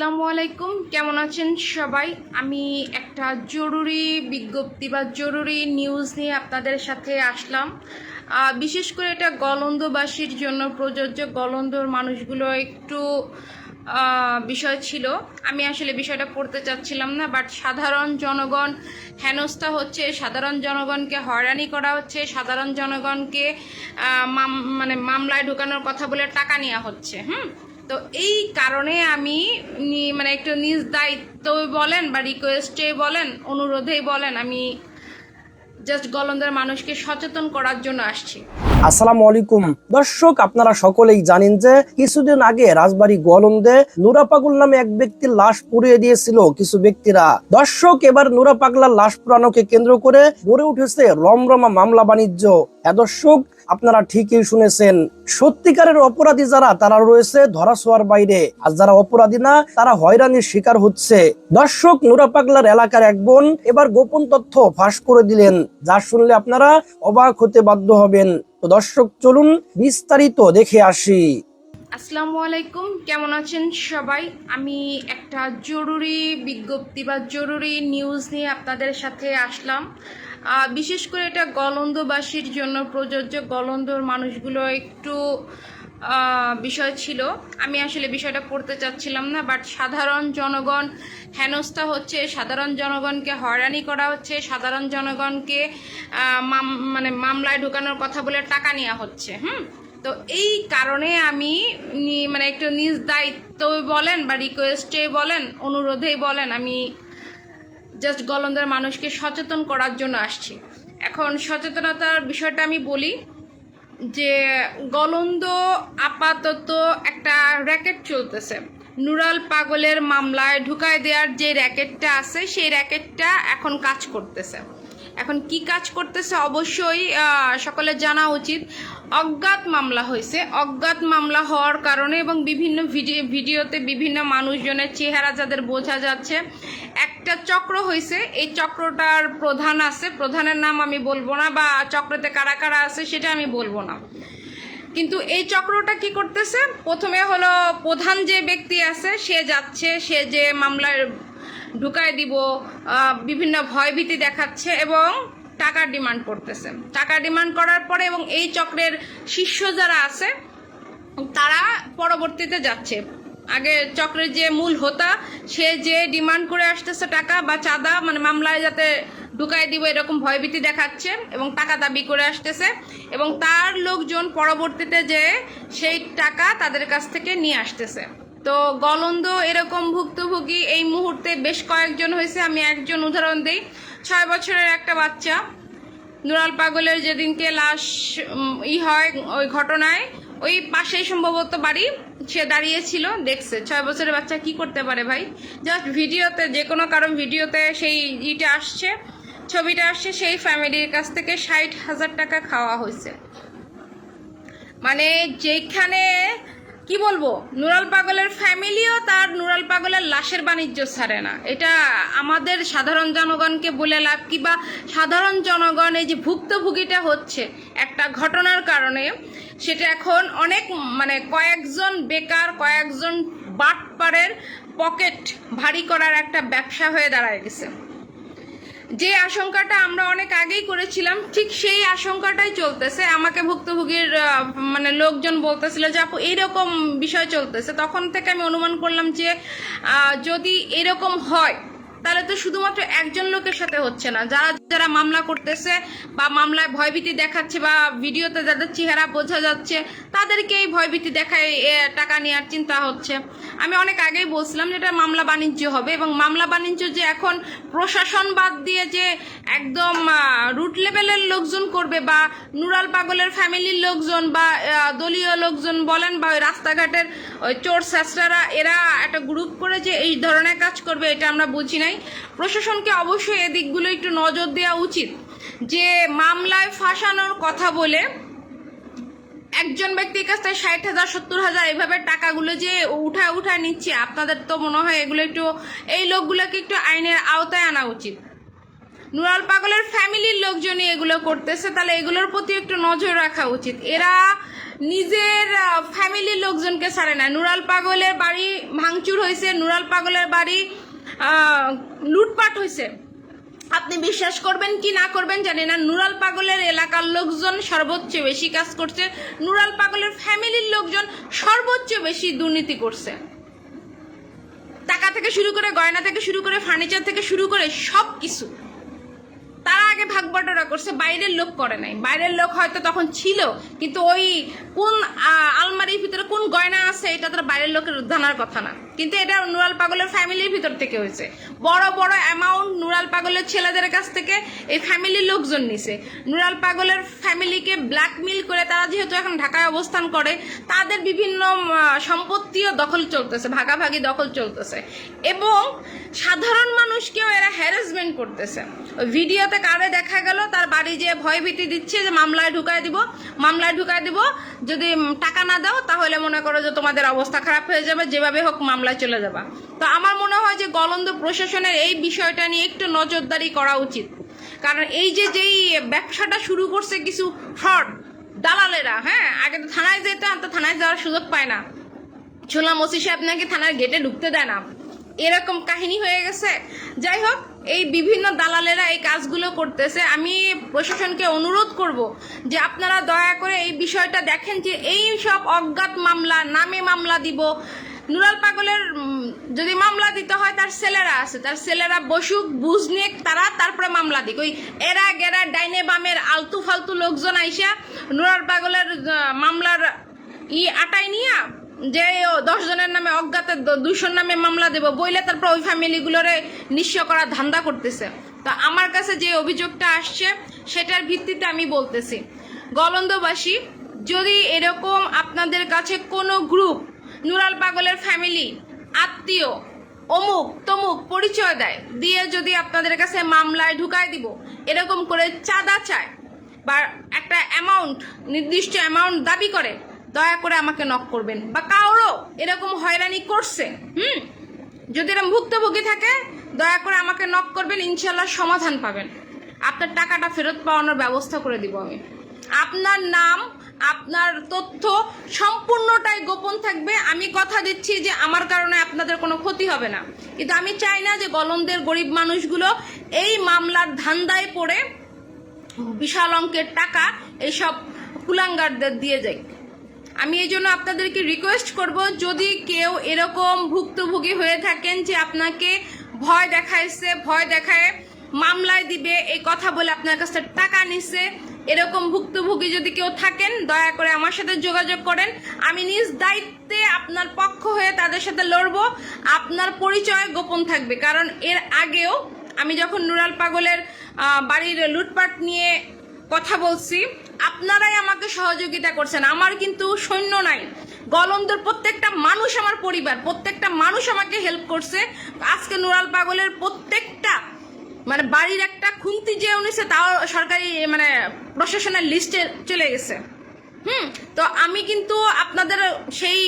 আসসালামু আলাইকুম। কেমন আছেন সবাই? আমি একটা জরুরি বিজ্ঞপ্তি বা জরুরি নিউজ নিয়ে আপনাদের সাথে আসলাম। বিশেষ করে এটা গলন্দবাসীর জন্য প্রযোজ্য। গলন্দর মানুষগুলো একটু বিষয় ছিল। আমি আসলে বিষয়টা পড়তে চাচ্ছিলাম না বাট সাধারণ জনগণ হেনস্থা হচ্ছে, সাধারণ জনগণকে হয়রানি করা হচ্ছে, সাধারণ জনগণকে মানে মামলায় ঢুকানোর কথা বলে টাকা নেওয়া হচ্ছে, হুম? তো এই কারণে আমি মানে একটু নিজ দায়িত্ব বলেন বা রিকোয়েস্টে বলেন অনুরোধেই বলেন, আমি জাস্ট গলন্দের মানুষকে সচেতন করার জন্য আসছি। আসসালামু আলাইকুম। দর্শক, আপনারা সকলেই জানেন যে কিছুদিন আগে রাজবাড়ী গোয়ালন্দে নুরা পাগল নামে এক ব্যক্তির লাশ পুড়িয়ে দিয়েছিল কিছু ব্যক্তিরা। দর্শক, এবার নুরা পাগলার লাশ পুরানোকে কেন্দ্র করে গড়ে উঠেছে রমরমা মামলা বাণিজ্য। হ্যাঁ দর্শক আপনারা ঠিকই শুনেছেন, সত্যিকারের অপরাধী যারা, তারা রয়েছে ধরাছোঁয়ার বাইরে। আর যারা অপরাধী না, তারা হয়রানির শিকার হচ্ছে। দর্শক, নুরা পাগলার এলাকার এক বোন এবার গোপন তথ্য ফাঁস করে দিলেন। যা শুনলে আপনারা অবাক হতে বাধ্য হবেন। তো দর্শক, চলুন বিস্তারিত দেখে আসি। আসসালামু আলাইকুম, কেমন আছেন সবাই? আমি একটা জরুরি বিজ্ঞপ্তি বা জরুরি নিউজ নিয়ে আপনাদের সাথে আসলাম। বিশেষ করে এটা গলন্দবাসীর জন্য প্রযোজ্য। গলন্দর মানুষগুলো একটু বিষয় ছিল। আমি আসলে বিষয়টা পড়তে চাচ্ছিলাম না বাট সাধারণ জনগণ হেনস্থা হচ্ছে, সাধারণ জনগণকে হয়রানি করা হচ্ছে, সাধারণ জনগণকে মানে মামলায় ঢুকানোর কথা বলে টাকা নেওয়া হচ্ছে, হুম? তো এই কারণে আমি মানে একটু নিজ দায়িত্ব বলেন বা রিকোয়েস্টে বলেন, অনুরোধেই বলেন, আমি জাস্ট গলন্দার মানুষকে সচেতন করার জন্য আসছি। এখন সচেতনতার বিষয়টা আমি বলি যে গলন্দ আপাতত একটা র্যাকেট চলতেছে। নুরাল পাগলের মামলায় ঢুকায় দেওয়ার যে র্যাকেটটা আছে, সেই র্যাকেটটা এখন কাজ করতেছে। এখন কি কাজ করতেছে অবশ্যই সকলে জানা উচিত। অজ্ঞাত মামলা হয়েছে। অজ্ঞাত মামলা হওয়ার কারণে এবং বিভিন্ন ভিডিও ভিডিওতে বিভিন্ন মানুষজনের চেহারা যাদের বোঝা যাচ্ছে, একটা চক্র হয়েছে। এই চক্রটার প্রধান আছে। প্রধানের নাম আমি বলব না বা চক্রতে কারা কারা আছে সেটা আমি বলব না। কিন্তু এই চক্রটা কি করতেছে? প্রথমে হলো প্রধান যে ব্যক্তি আছে, সে যাচ্ছে, সে যে মামলায় ঢুকায় দিব বিভিন্ন ভয়ভীতি দেখাচ্ছে এবং টাকার ডিমান্ড করতেছে। টাকা ডিমান্ড করার পরে এবং এই চক্রের শিষ্য যারা আছে, তারা পরবর্তীতে যাচ্ছে। আগে চক্রের যে মূল হোতা, সে যে ডিমান্ড করে আসতেছে টাকা বা চাঁদা মানে মামলায় যাতে ঢুকাই দিব, এরকম ভয়ভীতি দেখাচ্ছে এবং টাকা দাবি করে আসতেছে এবং তার লোকজন পরবর্তীতে যে সেই টাকা তাদের কাছ থেকে নিয়ে আসতেছে। তো গলন্দ এরকম ভুক্তভোগী এই মুহূর্তে বেশ কয়েকজন হয়েছে, আমি একজন উদাহরণ দিই। ছয় বছরের একটা বাচ্চা। নুরাল পাগলের যেদিনকে লাশ ই হয় ওই ঘটনায়, ওই পাশেই সম্ভবত বাড়ি, সে দাঁড়িয়েছিল, দেখছে। ছয় বছরের বাচ্চা কি করতে পারে ভাই? জাস্ট ভিডিওতে, যে কোনো কারণ ভিডিওতে সেই ইটা আসছে। ছবিটা আসছে, সেই ফ্যামিলির কাছ থেকে ষাট হাজার টাকা খাওয়া হয়েছে। মানে যেখানে কি বলব? নুরাল পাগলের ফ্যামিলিও তার নুরাল পাগলের লাশের বাণিজ্য ছাড়ে না। এটা আমাদের সাধারণ জনগণকে বলে লাভ কি বা সাধারণ জনগণ এই যে ভুক্তভোগীটা হচ্ছে একটা ঘটনার কারণে, সেটা এখন অনেক মানে কয়েকজন বেকার, কয়েকজন বাটপাড়ের পকেট ভারী করার একটা ব্যবসা হয়ে দাঁড়ায় গেছে। যে আশঙ্কাটা আমরা অনেক আগেই করেছিলাম, ঠিক সেই আশঙ্কাটাই চলতেছে। আমাকে ভুক্তভোগীর মানে লোকজন বলতেছিল যে, আপু, এইরকম বিষয় চলতেছে। তখন থেকে আমি অনুমান করলাম যে যদি এরকম হয় তাহলে তো শুধুমাত্র একজন লোকের সাথে হচ্ছে না। যারা যারা মামলা করতেছে বা মামলায় ভয়ভীতি দেখাচ্ছে বা ভিডিওতে যাদের চেহারা বোঝা যাচ্ছে তাদেরকে এই ভয়ভীতি দেখায় টাকা নেওয়ার চিন্তা হচ্ছে। আমি অনেক আগেই বলছিলাম যে এটা মামলা বাণিজ্য হবে এবং মামলা বাণিজ্য যে এখন প্রশাসন বাদ দিয়ে যে একদম রুট লেভেলের লোকজন করবে বা নুরাল পাগলের ফ্যামিলির লোকজন বা দলীয় লোকজন বলেন বা ওই রাস্তাঘাটের ওই চোর স্যাসরা এরা একটা গ্রুপ করে যে এই ধরনের কাজ করবে, এটা আমরা বুঝি নাই। প্রশাসনকে অবশ্যই এদিকগুলো একটু নজর দেওয়া উচিত। যে মামলায় ফাঁসানোর কথা বলে একজন ব্যক্তির কাছ থেকে ষাট হাজার, সত্তর হাজার এভাবে টাকাগুলো যে উঠা উঠা নিচ্ছে, আপনাদের তো মনে হয় এগুলো একটু, এই লোকগুলোকে একটু আইনের আওতায় আনা উচিত। নুরাল পাগলের ফ্যামিলির লোকজনই এগুলো করতেছে, তাহলে এগুলোর প্রতি একটু নজর রাখা উচিত। এরা নিজের ফ্যামিলির লোকজনকে ছাড়ে না। নুরাল পাগলের বাড়ি ভাঙচুর হয়েছে, নুরাল পাগলের বাড়ি লুটপাট হয়েছে। আপনি বিশ্বাস করবেন কি না করবেন জানি না। নুরাল পাগলের এলাকার লোকজন সর্বোচ্চ বেশি কাজ করছে। নুরাল পাগলের ফ্যামিলির লোকজন সর্বোচ্চ বেশি দুর্নীতি করছে। টাকা থেকে শুরু করে গয়না থেকে শুরু করে ফার্নিচার থেকে শুরু করে সব কিছু তারা আগে ভাগ বটরা করছে, বাইরের লোক করে নাই। বাইরের লোক হয়তো তখন ছিল, কিন্তু ওই কোন আলমারির ভিতরে কোন গয়না আছে, এটা তো বাইরের লোকের জানার কথা না। কিন্তু এটা নুরাল পাগলের ফ্যামিলির ভিতর থেকে হয়েছে। বড় বড় অ্যামাউন্ট নুরাল পাগলের ছেলেদের কাছ থেকে এই ফ্যামিলির লোকজন নিছে। নুরাল পাগলের ফ্যামিলিকে ব্ল্যাকমেল করে তারা যেহেতু এখন ঢাকায় অবস্থান করে, তাদের বিভিন্ন সম্পত্তিও দখল চলতেছে, ভাগাভাগি দখল চলতেছে। এবং সাধারণ মানুষকেও এরা হ্যারাসমেন্ট করতেছে। ভিডিওতে কারে দেখা গেল, তার বাড়ি যে ভয়ভীতি দিচ্ছে যে মামলায় ঢুকায় দিব, মামলায় ঢুকায় দিব, যদি টাকা না দাও তাহলে মনে করো যে তোমাদের অবস্থা খারাপ হয়ে যাবে, যেভাবে হোক মামলায় চলে যাবা। তো আমার মনে হয় যে গলন্দ প্রশাসনের এই বিষয়টা নিয়ে একটু নজরদারি করা উচিত। কারণ এই যে যেই ব্যবসাটা শুরু করছে কিছু ফ্রড, দালালেরা হ্যাঁ আগে তো থানায় যেতে তো থানায় যাওয়ার সুযোগ পায় না। শুনলাম ওসি সাহেব নাকি থানার গেটে ঢুকতে দেয় না। এরকম কাহিনী হয়ে গেছে। যাই হোক এই বিভিন্ন দালালেরা এই কাজগুলো করতেছে। আমি প্রশাসনকে অনুরোধ করব যে আপনারা দয়া করে এই বিষয়টা দেখেন যে এই সব অজ্ঞাত মামলা, নামে মামলা দিব। নুরাল পাগলের যদি মামলা দিতে হয়, তার ছেলেরা আছে। তার ছেলেরা বসুক, বুঝ তারা তারপরে মামলা দিক। ওই এরা গেরা ডাইনে বামের আলতু ফালতু লোকজন আইসা নুরাল পাগলের মামলার ই আটাই নিয়া যে দশ জনের নামে অজ্ঞাতের দুইশোর নামে মামলা দেব বইলে তারপর ওই ফ্যামিলিগুলোরে নিঃস্ব করার ধান্দা করতেছে। তো আমার কাছে যে অভিযোগটা আসছে, সেটার ভিত্তিতে আমি বলতেছি। গলন্দবাসী, যদি এরকম আপনাদের কাছে কোনো গ্রুপ নুরাল পাগলের ফ্যামিলি আত্মীয়, অমুক, তমুক পরিচয় দেয়, দিয়ে যদি আপনাদের কাছে মামলায় ঢুকায় দিব, এরকম করে চাঁদা চায়, বা একটা অ্যামাউন্ট নির্দিষ্ট অ্যামাউন্ট দাবি করে দয়া করে আমাকে নক করবেন। বা কারও এরকম হয়রানি করছে, হুম? যদি এরকম ভুক্তভোগী থাকে, দয়া করে আমাকে নক করবেন ইনশাল্লাহ সমাধান পাবেন। আপনার টাকাটা ফেরত পাওয়ানোর ব্যবস্থা করে দিব আমি। আপনার নাম, আপনার তথ্য সম্পূর্ণটাই গোপন থাকবে। আমি কথা দিচ্ছি যে আমার কারণে আপনাদের কোনো ক্ষতি হবে না। কিন্তু আমি চাই না যে গলন্দের গরিব মানুষগুলো এই মামলার ধান্দায় পড়ে বিশাল অঙ্কের টাকা এইসব কুলাঙ্গারদের দিয়ে যায়। আমি এই জন্য আপনাদেরকে রিকোয়েস্ট করব, যদি কেউ এরকম ভুক্তভোগী হয়ে থাকেন যে আপনাকে ভয় দেখাইছে, ভয় দেখায়, মামলায় দিবে, এই কথা বলে আপনার কাছে টাকা নিছে, এরকম ভুক্তভোগী যদি কেউ থাকেন, দয়া করে আমার সাথে যোগাযোগ করেন। আমি নিজ দায়িত্বে আপনার পক্ষ হয়ে তাদের সাথে লড়বো, আপনার পরিচয় গোপন থাকবে। কারণ এর আগেও আমি যখন নুরাল পাগলের বাড়ির লুটপাট নিয়ে কথা বলছি আপনারাই আমাকে সহযোগিতা করছেন। আমার কিন্তু সৈন্য নাই। গলন্দর প্রত্যেকটা মানুষ আমার পরিবার, প্রত্যেকটা মানুষ আমাকে হেল্প করছে। আজকে নুরাল পাগলের প্রত্যেকটা মানে বাড়ির একটা খুন্তি যে উনিছে, তাও সরকারি মানে প্রশাসনের লিস্টে চলে গেছে। হুম। তো আমি কিন্তু আপনাদের সেই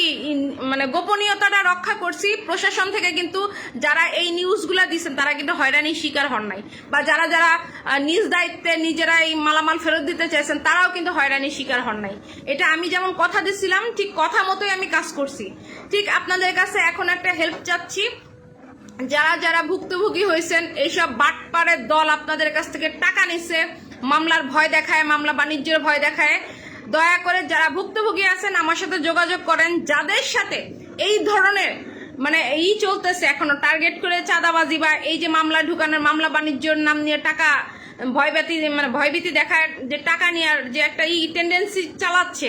মানে গোপনীয়তাটা রক্ষা করছি। প্রশাসন থেকে কিন্তু যারা এই নিউজগুলো দিচ্ছেন তারা কিন্তু হয়রানির শিকার হন নাই। বা যারা যারা নিজ দায়িত্বে নিজেরা এই মালামাল ফেরত দিতে চাইছেন, তারাও কিন্তু হয়রানির শিকার হন নাই। এটা আমি যেমন কথা দিছিলাম, ঠিক কথা মতোই আমি কাজ করছি। ঠিক আপনাদের কাছে এখন একটা হেল্প চাচ্ছি। যারা যারা ভুক্তভোগী হয়েছেন, এইসব বাটপাড়ের দল আপনাদের কাছ থেকে টাকা নিছে মামলার ভয় দেখায়, মামলা বাণিজ্যের ভয় দেখায়। দয়া করে যারা ভুক্তভোগী আছেন আমার সাথে যোগাযোগ করেন, যাদের সাথে এই ধরনের মানে এই চলতেছে এখনও টার্গেট করে চাঁদাবাজি বা এই যে মামলা ঢুকানোর, মামলা বাণিজ্যর নাম নিয়ে টাকা ভয়ভীতি মানে ভয়ভীতি দেখার যে টাকা নেওয়ার যে একটা ই টেন্ডেন্সি চালাচ্ছে,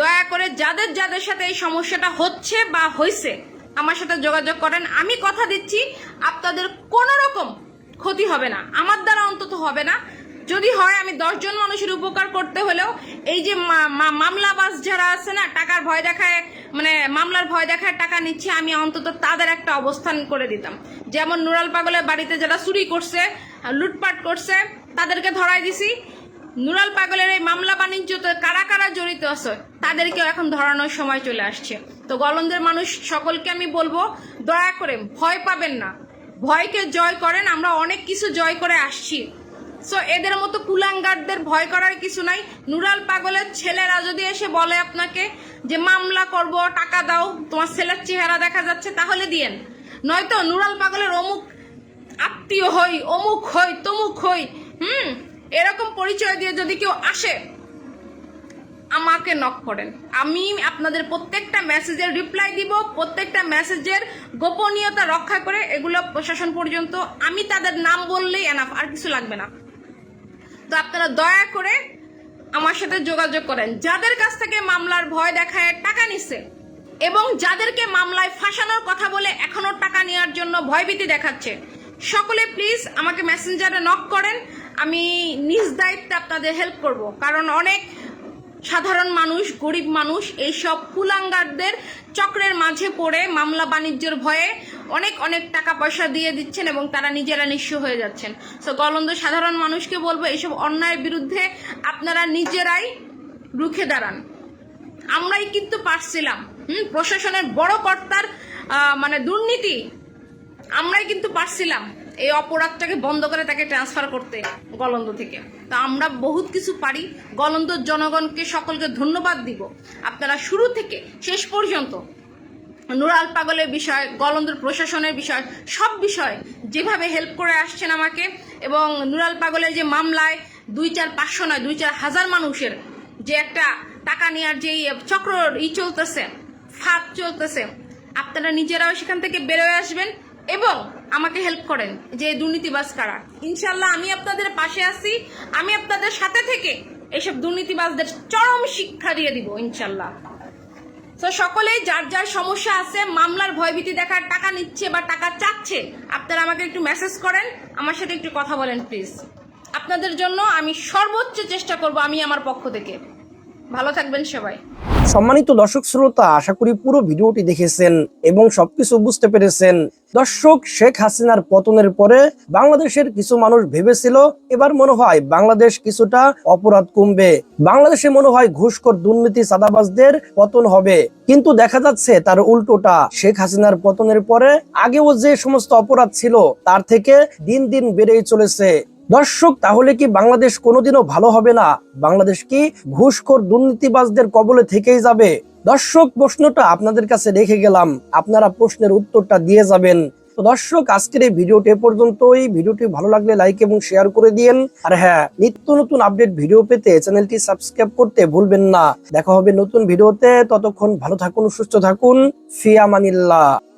দয়া করে যাদের যাদের সাথে এই সমস্যাটা হচ্ছে বা হয়েছে আমার সাথে যোগাযোগ করেন। আমি কথা দিচ্ছি, আপনাদের কোনো রকম ক্ষতি হবে না। আমার দ্বারা অন্তত হবে না। যদি হয় আমি দশজন মানুষের উপকার করতে হলেও এই যে মামলাবাজ যারা আছে না, টাকার ভয় দেখায় মানে মামলার ভয় দেখায় টাকা নিচ্ছে, আমি অন্তত তাদের একটা অবস্থান করে দিতাম। যেমন নুরাল পাগলের বাড়িতে যারা চুরি করছে, লুটপাট করছে, তাদেরকে ধরাই দিছি। নুরাল পাগলের এই মামলা বাণিজ্যতে কারা কারা জড়িত আছে, তাদেরকেও এখন ধরানোর সময় চলে আসছে। তো গলন্দের মানুষ, সকলকে আমি বলব, দয়া করে ভয় পাবেন না। ভয়কে জয় করেন, আমরা অনেক কিছু জয় করে আসছি। সো এদের মতো কুলাঙ্গারদের ভয় করার কিছু নাই। নুরাল পাগলের ছেলেরা যদি এসে বলে আপনাকে যে মামলা করব, টাকা দাও, তোমার ছেলের চেহারা দেখা যাচ্ছে, তাহলে দিয়েন। নয়তো নুরাল পাগলের অমুক আত্মীয় হই, অমুক হই, তমুক হই, হুম? এরকম পরিচয় দিয়ে যদি কেউ আসে, আমাকে নক করেন। আমি আপনাদের প্রত্যেকটা মেসেজের রিপ্লাই দিব, প্রত্যেকটা মেসেজের গোপনীয়তা রক্ষা করে এগুলো প্রশাসন পর্যন্ত, আমি তাদের নাম বললেই এনাফ আর কিছু লাগবে না। তো আপনারা দয়া করে আমার সাথে যোগাযোগ করেন। যাদের কাছ থেকে মামলার ভয় দেখায় টাকা নিছে এবং যাদেরকে মামলায় ফাঁসানোর কথা বলে এখনও টাকা নেওয়ার জন্য ভয়ভীতি দেখাচ্ছে, সকলে প্লিজ আমাকে মেসেঞ্জারে নক করেন। আমি নিজ দায়িত্বে আপনাদের হেল্প করব। কারণ অনেক সাধারণ মানুষ, গরিব মানুষ, এইসব কুলাঙ্গারদের চক্রের মাঝে পড়ে মামলা বাণিজ্যর ভয়ে অনেক অনেক টাকা পয়সা দিয়ে দিচ্ছেন এবং তারা নিজেরা নিঃস্ব হয়ে যাচ্ছেন। সো গলন্দ সাধারণ মানুষকে বলব এইসব অন্যায়ের বিরুদ্ধে আপনারা নিজেরাই রুখে দাঁড়ান। আমরাই কিন্তু পারছিলাম, হুম, প্রশাসনের বড় কর্তার মানে দুর্নীতি, আমরাই কিন্তু পারছিলাম। এই অপরাধটাকে বন্ধ করে তাকে ট্রান্সফার করতে গলন্দ থেকে। তা আমরা বহুত কিছু পারি গলন্দর জনগণকে সকলকে ধন্যবাদ দিব। আপনারা শুরু থেকে শেষ পর্যন্ত নুরাল পাগলের বিষয় গলন্দর প্রশাসনের বিষয়, সব বিষয় যেভাবে হেল্প করে আসছেন আমাকে এবং নুরাল পাগলের যে মামলায় দুই চার পাঁচশো নয়, দুই চার হাজার মানুষের যে একটা টাকা নেওয়ার যে চক্র ই চলতেছে, ফাঁদ চলতেছে, আপনারা নিজেরাও সেখান থেকে বেরোয় আসবেন। এবং আমাকে হেল্প করেন যে দুর্নীতিবাজ কারা। ইনশাল্লাহ আমি আপনাদের পাশে আছি, আমি আপনাদের সাথে থেকে এইসব দুর্নীতিবাজদের চরম শিক্ষা দিয়ে দিব ইনশাল্লাহ তো সকলেই যার যার সমস্যা আছে, মামলার ভয়ভীতি দেখার টাকা নিচ্ছে বা টাকা চাচ্ছে, আপনারা আমাকে একটু মেসেজ করেন, আমার সাথে একটু কথা বলেন প্লিজ আপনাদের জন্য আমি সর্বোচ্চ চেষ্টা করব আমি আমার পক্ষ থেকে। ভালো থাকবেন সবাই। সম্মানিত দর্শক শ্রোতা, আশা করি পুরো ভিডিওটি দেখেছেন এবং সবকিছু বুঝতে পেরেছেন। দর্শক শেখ হাসিনার পতনের পরে বাংলাদেশের কিছু মানুষ ভেবেছিল, এবার মনে হয় বাংলাদেশ কিছুটা অপরাধ কমবে। বাংলাদেশে মনে হয় ঘুষখোর দুর্নীতি চাঁদাবাজদের পতন হবে। কিন্তু দেখা যাচ্ছে তার উল্টোটা, শেখ হাসিনার পতনের পরে আগেও যে সমস্ত অপরাধ ছিল, তার থেকে দিন দিন বেড়েই চলেছে। দর্শক, তাহলে কি বাংলাদেশ কোনোদিনও ভালো হবে না? বাংলাদেশ কি ঘুষখোর দুর্নীতিবাজদের কবলে থেকেই যাবে? দর্শক, প্রশ্নটা আপনাদের কাছে রেখে গেলাম। আপনারা প্রশ্নের উত্তরটা দিয়ে যাবেন। তো দর্শক, আজকের এই ভিডিওটি এ পর্যন্তই। ভিডিওটি ভালো লাগলে লাইক এবং শেয়ার করে দিন আর হ্যাঁ নিত্য নতুন আপডেট ভিডিও পেতে চ্যানেলটি সাবস্ক্রাইব করতে ভুলবেন না। দেখা হবে নতুন ভিডিওতে। ততক্ষণ ভালো থাকুন, সুস্থ থাকুন। ফিয়ামানিল্লাহ।